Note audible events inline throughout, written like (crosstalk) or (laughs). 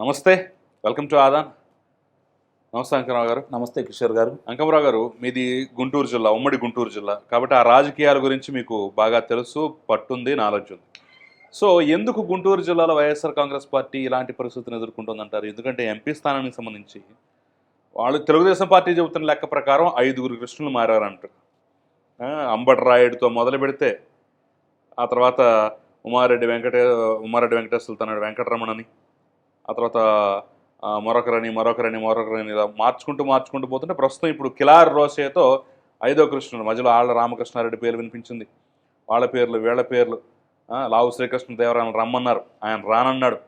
నమస్తే welcome to Aadan. నమస్తే అంకమరావు గారు. నమస్తే కిషోర్ గారు. అంకమరావు గారు మీది గుంటూరు జిల్లా ఉమ్మడి గుంటూరు జిల్లా. కాబట్టి ఆ రాజకీయాల గురించి మీకు బాగా తెలుసు పట్టుంది నాలెడ్జ్ ఉంది. సో ఎందుకు గుంటూరు జిల్లాలో వైఎస్ఆర్ కాంగ్రెస్ పార్టీ ఇలాంటి పరిస్థితిని ఎదుర్కొంటుందంటారు? ఎందుకంటే ఎంపీ స్థానానికి సంబంధించి వాళ్ళు తెలుగుదేశం పార్టీ చెబుతున్న లెక్క ప్రకారం ఐదుగురు కృష్ణులు మారారంట. అంబటి రాయుడితో మొదలు పెడితే ఆ తర్వాత ఉమారెడ్డి వెంకటే ఉమారెడ్డి వెంకటేశ్వర తనడు వెంకటరమణని ఆ తర్వాత మరొకరని మరొకరని మరొకరని ఇలా మార్చుకుంటూ మార్చుకుంటూ పోతుంటే ప్రస్తుతం ఇప్పుడు కిలార్ రోసేతో ఐదో కృష్ణుడు మధ్యలో ఆళ్ళ రామకృష్ణారెడ్డి పేరు వినిపించింది. వాళ్ళ పేర్లు వీళ్ళ పేర్లు లావు శ్రీకృష్ణ దేవరాయన రమ్మన్నారు. ఆయన రానన్నాడు.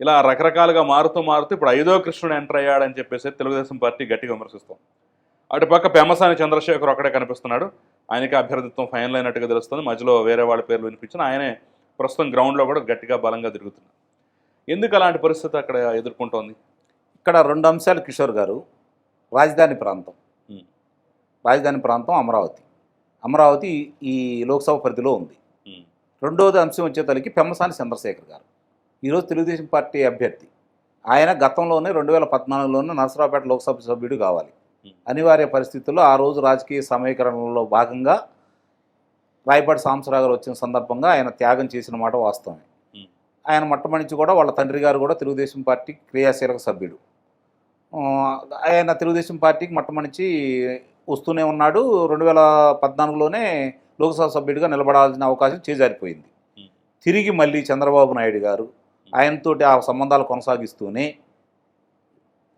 ఇలా రకరకాలుగా మారుతూ మారుతూ ఇప్పుడు ఐదో కృష్ణుడు ఎంటర్ అయ్యాడని చెప్పేసి తెలుగుదేశం పార్టీ గట్టిగా విమర్శిస్తాం అటుపక్క పెమసాని చంద్రశేఖర్ ఒక్కడే కనిపిస్తున్నాడు. ఆయనకి అభ్యర్థిత్వం ఫైనల్ అయినట్టుగా తెలుస్తుంది. మధ్యలో వేరే వాళ్ళ పేర్లు వినిపించిన ఆయనే ప్రస్తుతం గ్రౌండ్లో కూడా గట్టిగా బలంగా తిరుగుతున్నారు ఎందుకు అలాంటి పరిస్థితి అక్కడ ఎదుర్కొంటోంది? ఇక్కడ రెండు అంశాలు కిషోర్ గారు. రాజధాని ప్రాంతం. రాజధాని ప్రాంతం అమరావతి. అమరావతి ఈ లోక్సభ పరిధిలో ఉంది. రెండవది అంశం వచ్చేతలకి పెమ్మసాని చంద్రశేఖర్ గారు. ఈరోజు తెలుగుదేశం పార్టీ అభ్యర్థి. ఆయన గతంలోనే రెండు వేల పద్నాలుగులోనే నరసరావుపేట లోక్సభ సభ్యుడు కావాలి. అనివార్య పరిస్థితుల్లో ఆ రోజు రాజకీయ సమీకరణలో భాగంగా రాయపాటి సాంబశివరావు గారు వచ్చిన సందర్భంగా ఆయన త్యాగం చేసిన మాట వాస్తవమే. ఆయన మొట్టమొదటి కూడా వాళ్ళ తండ్రి గారు కూడా తెలుగుదేశం పార్టీ క్రియాశీలక సభ్యుడు ఆయన తెలుగుదేశం పార్టీకి మొట్టమొదటి వస్తూనే ఉన్నాడు. రెండు వేల పద్నాలుగులోనే లోక్సభ సభ్యుడిగా నిలబడాల్సిన అవకాశం చేజారిపోయింది. తిరిగి మళ్ళీ చంద్రబాబు నాయుడు గారు ఆయనతోటి ఆ సంబంధాలు కొనసాగిస్తూనే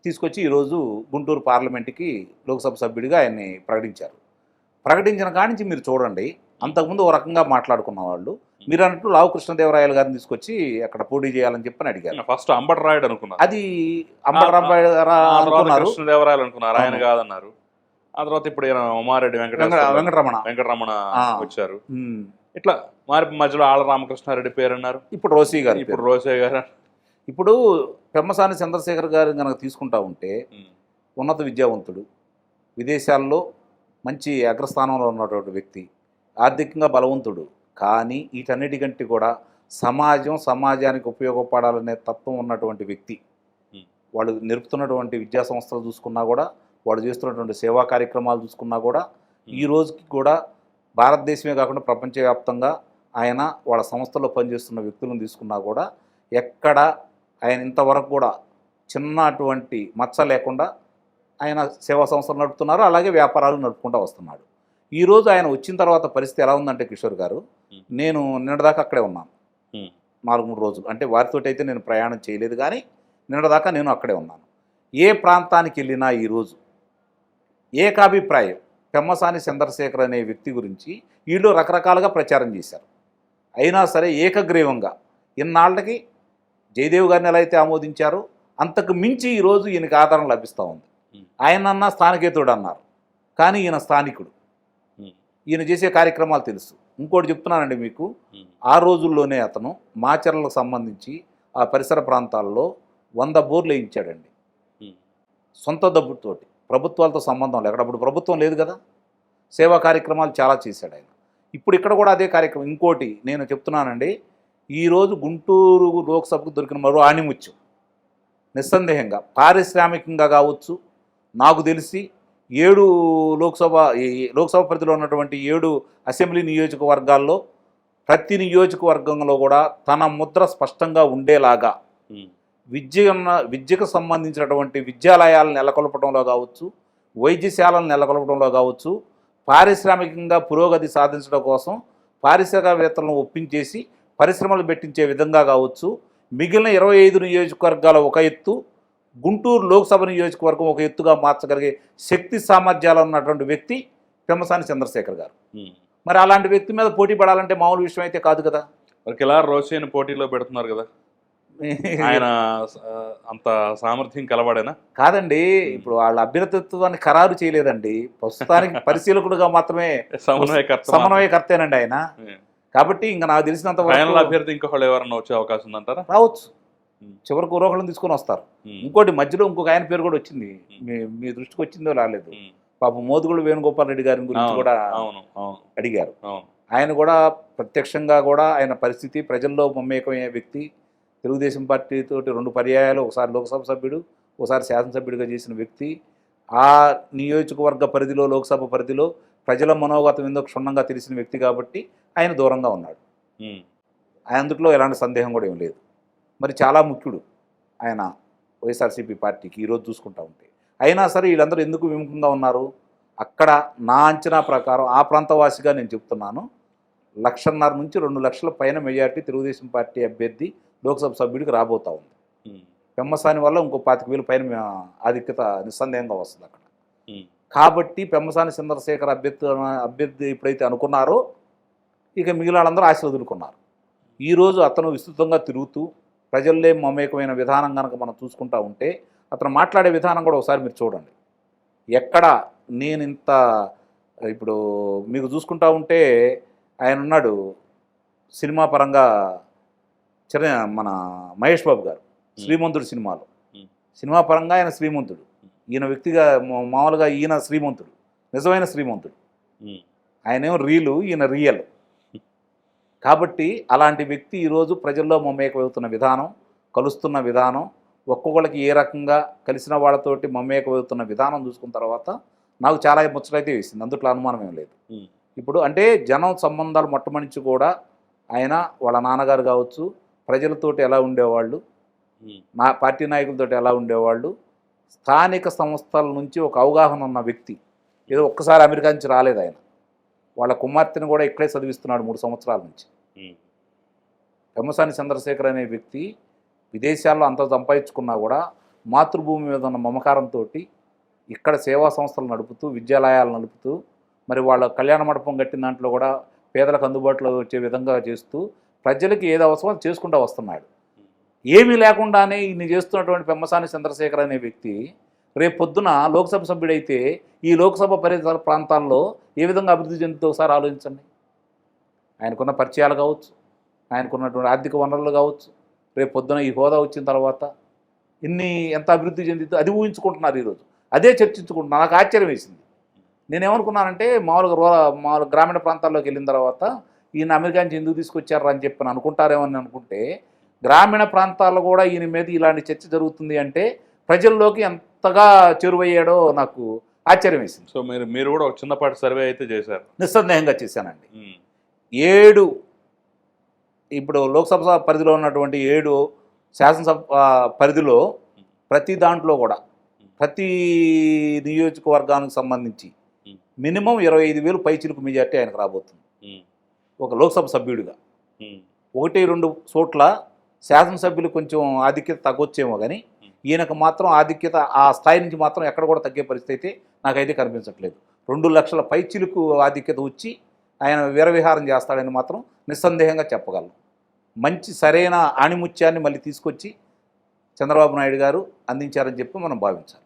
తీసుకొచ్చి ఈరోజు గుంటూరు పార్లమెంట్కి లోక్సభ సభ్యుడిగా ఆయన్ని ప్రకటించారు. ప్రకటించిన కాడి నుంచి మీరు చూడండి అంతకుముందు ఓ రకంగా మాట్లాడుకున్న వాళ్ళు మీరు అన్నట్టు లావు కృష్ణదేవరాయలు గారిని తీసుకొచ్చి అక్కడ పోటీ చేయాలని చెప్పని అడిగారు. ఫస్ట్ అంబటి రాయుడు అనుకున్నారు అది అనుకున్నారు. కృష్ణదేవరాయలు అనుకున్నారు ఆయన. కాదన్నారు. ఆ తర్వాత ఇప్పుడు ఉమారెడ్డి వెంకటరమణ. వెంకటరమణ. వచ్చారు. ఇట్లా మరి మధ్యలో ఆళ్ళ రామకృష్ణారెడ్డి పేరు అన్నారు ఇప్పుడు రోసీ గారు ఇప్పుడు రోజే గారు. ఇప్పుడు పెమ్మసాని చంద్రశేఖర్ గారు కనుక తీసుకుంటా ఉంటే ఉన్నత విద్యావంతుడు విదేశాల్లో మంచి అగ్రస్థానంలో ఉన్నటువంటి వ్యక్తి ఆర్థికంగా బలవంతుడు కానీ వీటన్నిటికంటే కూడా సమాజం సమాజానికి ఉపయోగపడాలనే తత్వం ఉన్నటువంటి వ్యక్తి. వాళ్ళు నిరుపుతున్నటువంటి విద్యా సంస్థలు చూసుకున్నా కూడా వాళ్ళు చేస్తున్నటువంటి సేవా కార్యక్రమాలు చూసుకున్నా కూడా ఈ రోజుకి కూడా భారతదేశమే కాకుండా ప్రపంచవ్యాప్తంగా ఆయన వాళ్ళ సంస్థలో పనిచేస్తున్న వ్యక్తులను తీసుకున్నా కూడా ఎక్కడ ఆయన ఇంతవరకు కూడా చిన్నటువంటి మచ్చ లేకుండా ఆయన సేవా సంస్థలు నడుపుతున్నారు అలాగే వ్యాపారాలు నడుపుకుంటూ వస్తున్నాడు. ఈరోజు ఆయన వచ్చిన తర్వాత పరిస్థితి ఎలా ఉందంటే కిషోర్ గారు. నేను నిన్నటిదాకా అక్కడే ఉన్నాను. నాలుగు మూడు రోజులు అంటే వారితో అయితే నేను ప్రయాణం చేయలేదు కానీ నిన్నటిదాకా నేను అక్కడే ఉన్నాను ఏ ప్రాంతానికి వెళ్ళినా ఈరోజు ఏకాభిప్రాయం పెమ్మసాని చంద్రశేఖర్ అనే వ్యక్తి గురించి వీళ్ళు రకరకాలుగా ప్రచారం చేశారు అయినా సరే ఏకగ్రీవంగా ఇన్నాళ్ళకి జయదేవ్ గారిని ఎలా అయితే ఆమోదించారో అంతకు మించి ఈరోజు ఈయనకి ఆదరణ లభిస్తూ ఉంది. ఆయన అన్న స్థానికేతుడు అన్నారు కానీ ఈయన స్థానికుడు. ఈయన చేసే కార్యక్రమాలు తెలుసు. ఇంకోటి చెప్తున్నానండి మీకు. ఆ రోజుల్లోనే అతను మాచర్లకు సంబంధించి ఆ పరిసర ప్రాంతాల్లో వంద బోర్లు వేయించాడండి. సొంత డబ్బుతోటి ప్రభుత్వాలతో సంబంధం లేదు. అక్కడ అప్పుడు ప్రభుత్వం లేదు కదా. సేవా కార్యక్రమాలు చాలా చేశాడు ఆయన. ఇప్పుడు ఇక్కడ కూడా అదే కార్యక్రమం. ఇంకోటి నేను చెప్తున్నానండి. ఈరోజు గుంటూరు లోక్సభకు దొరికిన మరో ఆణిముత్యం. నిస్సందేహంగా పారిశ్రామికంగా కావచ్చు నాకు తెలిసి ఏడు లోక్సభ లోక్సభ పరిధిలో ఉన్నటువంటి ఏడు అసెంబ్లీ నియోజకవర్గాల్లో ప్రతి నియోజకవర్గంలో కూడా తన ముద్ర స్పష్టంగా ఉండేలాగా విద్య ఉన్న విద్యకు సంబంధించినటువంటి విద్యాలయాలను నెలకొల్పడంలో కావచ్చు వైద్యశాలను నెలకొల్పడంలో కావచ్చు పారిశ్రామికంగా పురోగతి సాధించడం కోసం పారిశ్రామికవేత్తలను ఒప్పించేసి పరిశ్రమలు పెట్టించే విధంగా కావచ్చు మిగిలిన ఇరవై ఐదు నియోజకవర్గాల ఒక ఎత్తు గుంటూరు లోక్సభ నియోజకవర్గం ఒక ఎత్తుగా మార్చగలిగే శక్తి సామర్థ్యాలు ఉన్నటువంటి వ్యక్తి పెమ్మసాని చంద్రశేఖర్ గారు. మరి అలాంటి వ్యక్తి మీద పోటీ పడాలంటే మామూలు విషయం అయితే కాదు కదా? మరి కిలార్ రోసేని పోటీలో పెడుతున్నారు కదా? (laughs) ఆయన అంత సామర్థ్యం కలవాడేనా? కాదండి ఇప్పుడు వాళ్ళ అభ్యర్థిత్వాన్ని ఖరారు చేయలేదండి. ప్రస్తుతానికి (laughs) పరిశీలకుడుగా మాత్రమే సమన్వయకర్త సమన్వయకర్తేనండి ఆయన. కాబట్టి ఇంకా నాకు తెలిసినంత అభ్యర్థి ఇంకొకళ్ళు ఎవరన్నా వచ్చే అవకాశం ఉందంటారా? రావచ్చు. చివరికి ఊరోహళ్ళని తీసుకొని వస్తారు. ఇంకోటి మధ్యలో ఇంకొక ఆయన పేరు కూడా వచ్చింది. మీ మీ దృష్టికి వచ్చిందో రాలేదు. పాపం మోదుగుడు వేణుగోపాల్ రెడ్డి గారి గురించి కూడా అడిగారు. ఆయన కూడా ప్రత్యక్షంగా కూడా ఆయన పరిస్థితి ప్రజల్లో మమేకమయ్యే వ్యక్తి తెలుగుదేశం పార్టీతో రెండు పర్యాయాలు ఒకసారి లోక్సభ సభ్యుడు ఒకసారి శాసనసభ్యుడిగా చేసిన వ్యక్తి. ఆ నియోజకవర్గ పరిధిలో లోక్సభ పరిధిలో ప్రజల మనోగతం ఎందుకు క్షుణ్ణంగా తెలిసిన వ్యక్తి కాబట్టి ఆయన దూరంగా ఉన్నాడు. అందులో ఎలాంటి సందేహం కూడా ఏం లేదు. మరి చాలా ముఖ్యుడు ఆయన వైఎస్ఆర్సీపీ పార్టీకి ఈరోజు చూసుకుంటా ఉంటే. అయినా సరే వీళ్ళందరూ ఎందుకు విముఖంగా ఉన్నారు? అక్కడ నా అంచనా ప్రకారం ఆ ప్రాంతవాసిగా నేను చెప్తున్నాను. లక్షన్నర నుంచి రెండు లక్షల పైన మెజార్టీ తెలుగుదేశం పార్టీ అభ్యర్థి లోక్సభ సభ్యుడికి రాబోతా ఉంది. పెమ్మసాని వల్ల ఇంకో పాతిక వేలు పైన ఆధిక్యత నిస్సందేహంగా వస్తుంది అక్కడ. కాబట్టి పెమ్మసాని చంద్రశేఖర్ అభ్యర్థి అభ్యర్థి ఎప్పుడైతే అనుకున్నారో ఇక మిగిలిన వాళ్ళందరూ ఆశలు వదులుకున్నారు ఈరోజు అతను విస్తృతంగా తిరుగుతూ ప్రజల్లే మమేకమైన విధానం కనుక మనం చూసుకుంటా ఉంటే అతను మాట్లాడే విధానం కూడా ఒకసారి మీరు చూడండి. ఎక్కడ నేను ఇంత ఇప్పుడు మీకు చూసుకుంటా ఉంటే ఆయన ఉన్నాడు సినిమా పరంగా చిర మన మహేష్ బాబు గారు శ్రీమంతుడు సినిమాలో. సినిమా పరంగా ఆయన శ్రీమంతుడు. ఈయన వ్యక్తిగా మా- మామూలుగా ఈయన శ్రీమంతుడు. నిజమైన శ్రీమంతుడు. ఉమ్, ఆయనేమో రీలు ఈయన రియల్. కాబట్టి అలాంటి వ్యక్తి ఈరోజు ప్రజల్లో మమేకమవుతున్న విధానం కలుస్తున్న విధానం ఒక్కొక్కళ్ళకి ఏ రకంగా కలిసిన వాళ్ళతోటి మమేకమవుతున్న విధానం చూసుకున్న తర్వాత నాకు చాలా ముచ్చటైతే వేసింది. అందుట్లో అనుమానం ఏం లేదు. ఇప్పుడు అంటే జనం సంబంధాలు మొట్టమొదటి కూడా ఆయన వాళ్ళ నాన్నగారు కావచ్చు ప్రజలతోటి ఎలా ఉండేవాళ్ళు నా పార్టీ నాయకులతో ఎలా ఉండేవాళ్ళు స్థానిక సంస్థల నుంచి ఒక అవగాహన ఉన్న వ్యక్తి. ఏదో ఒక్కసారి అమెరికా నుంచి రాలేదు ఆయన. వాళ్ళ కుమార్తెను కూడా ఇక్కడే చదివిస్తున్నాడు మూడు సంవత్సరాల నుంచి. పెమ్మసాని చంద్రశేఖర్ అనే వ్యక్తి విదేశాల్లో అంత సంపాదించుకున్నా కూడా మాతృభూమి మీద ఉన్న మమకారంతో ఇక్కడ సేవా సంస్థలు నడుపుతూ విద్యాలయాలు నడుపుతూ మరి వాళ్ళ కళ్యాణ మండపం కట్టిన దాంట్లో కూడా పేదలకు అందుబాటులో వచ్చే విధంగా చేస్తూ ప్రజలకి ఏది అవసరమో అది చేసుకుంటూ వస్తున్నాడు. ఏమీ లేకుండానే ఇన్ని చేస్తున్నటువంటి పెమ్మసాని చంద్రశేఖర్ అనే వ్యక్తి రేపు పొద్దున లోక్సభ సభ్యుడైతే ఈ లోక్సభ పరిసర ప్రాంతాల్లో ఏ విధంగా అభివృద్ధి చెందుతో ఒకసారి ఆలోచించండి. ఆయనకున్న పరిచయాలు కావచ్చు ఆయనకున్నటువంటి ఆర్థిక వనరులు కావచ్చు రేపు పొద్దున ఈ హోదా వచ్చిన తర్వాత ఇన్ని ఎంత అభివృద్ధి చెందిందో అది ఊహించుకుంటున్నారు ఈరోజు అదే చర్చించుకుంటున్నారు. నాకు ఆశ్చర్యం వేసింది. నేనేమనుకున్నానంటే మామూలుగా రూర మామూలు గ్రామీణ ప్రాంతాల్లోకి వెళ్ళిన తర్వాత ఈయన అమెరికా నుంచి ఎందుకు తీసుకొచ్చారా అని చెప్పి అనుకుంటారేమో అని అనుకుంటే గ్రామీణ ప్రాంతాల్లో కూడా ఈయన మీద ఇలాంటి చర్చ జరుగుతుంది అంటే ప్రజల్లోకి ఎంతగా చేరువయ్యాడో నాకు ఆశ్చర్యం వేసింది. సో మీరు మీరు కూడా ఒక చిన్నపాటి సర్వే అయితే చేశారు. నిస్సందేహంగా చేశానండి. ఏడు ఇప్పుడు లోక్సభ పరిధిలో ఉన్నటువంటి ఏడు శాసనసభ పరిధిలో ప్రతి దాంట్లో కూడా ప్రతి నియోజకవర్గానికి సంబంధించి మినిమం ఇరవై ఐదు వేలు పైచిలుకు మెజార్టీ ఆయనకు రాబోతుంది. ఒక లోక్సభ సభ్యుడిగా. ఒకటి రెండు చోట్ల శాసనసభ్యులు కొంచెం ఆధిక్యత తగ్గొచ్చేమో కానీ ఈయనకు మాత్రం ఆధిక్యత ఆ స్థాయి నుంచి మాత్రం ఎక్కడ కూడా తగ్గే పరిస్థితి అయితే నాకైతే కనిపించట్లేదు. రెండు లక్షల పైచిలకు ఆధిక్యత వచ్చి ఆయన వీరవిహారం చేస్తాడని మాత్రం నిస్సందేహంగా చెప్పగలను. మంచి సరైన ఆణిముత్యాన్ని మళ్ళీ తీసుకొచ్చి చంద్రబాబు నాయుడు గారు అందించారని చెప్పి మనం భావించాలి.